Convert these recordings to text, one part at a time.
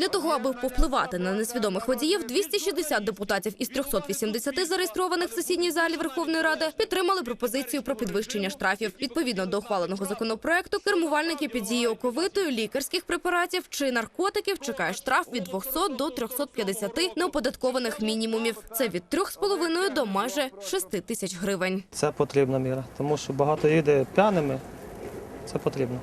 Для того, аби повпливати на несвідомих водіїв, 260 депутатів із 380 зареєстрованих в сесійній залі Верховної Ради підтримали пропозицію про підвищення штрафів. Відповідно до ухваленого законопроекту, кермувальники під дією оковитою, лікарських препаратів чи наркотиків чекає штраф від 200 до 350 неоподаткованих мінімумів. Це від 3,5 до майже 6 тисяч гривень. Це потрібна міра, тому що багато їде п'яними. Це потрібно.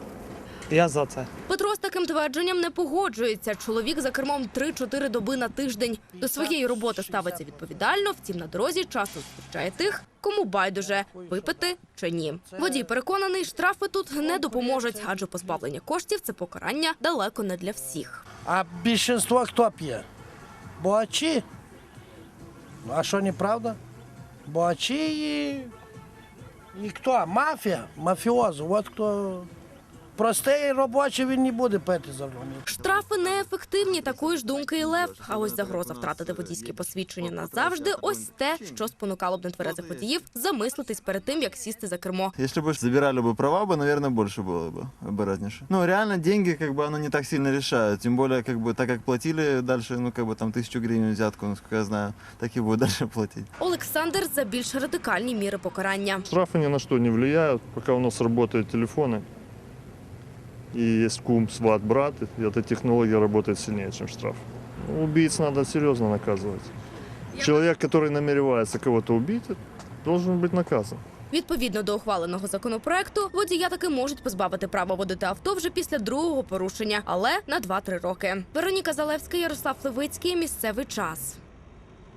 Я за це. Петро з таким твердженням не погоджується. Чоловік за кермом 3-4 доби на тиждень. До своєї роботи ставиться відповідально, втім на дорозі часто зустрічає тих, кому байдуже випити чи ні. Водій переконаний, штрафи тут не допоможуть, адже позбавлення коштів це покарання далеко не для всіх. А більшинство хто п'є? Богачі. А що неправда? Богачі і... і хто? Мафія, мафіози. От хто простий робочий він не буде пити за мною. Штрафи неефективні. Такої ж думки і Лев. А ось загроза втратити водійське посвідчення назавжди. Ось те, що спонукало б нетверезих водіїв замислитись перед тим, як сісти за кермо. Если бы забирали бы права, бы, наверное, больше было бы оборотнейше. Ну, реально, деньги, как бы, оно не так сильно решает. Тем более, как бы, так как платили дальше, ну, как бы, там, тысячу гривен взятку, насколько я знаю, так и будут дальше платить. Олександр за більш радикальні міри покарання. Штрафы ни на что не влияют, пока у нас работают телефоны. И есть кум, сват, брат, и эта технология работает сильнее, чем штраф. Ну, Убийц надо серьезно наказывать. Человек, который намеревается кого-то убить, должен быть наказан. Відповідно до ухваленого законопроекту, водія таки можуть позбавити права водити авто вже після другого порушення, але на 2-3 роки. Вероніка Залевська, Ярослав Левицький. Місцевий час.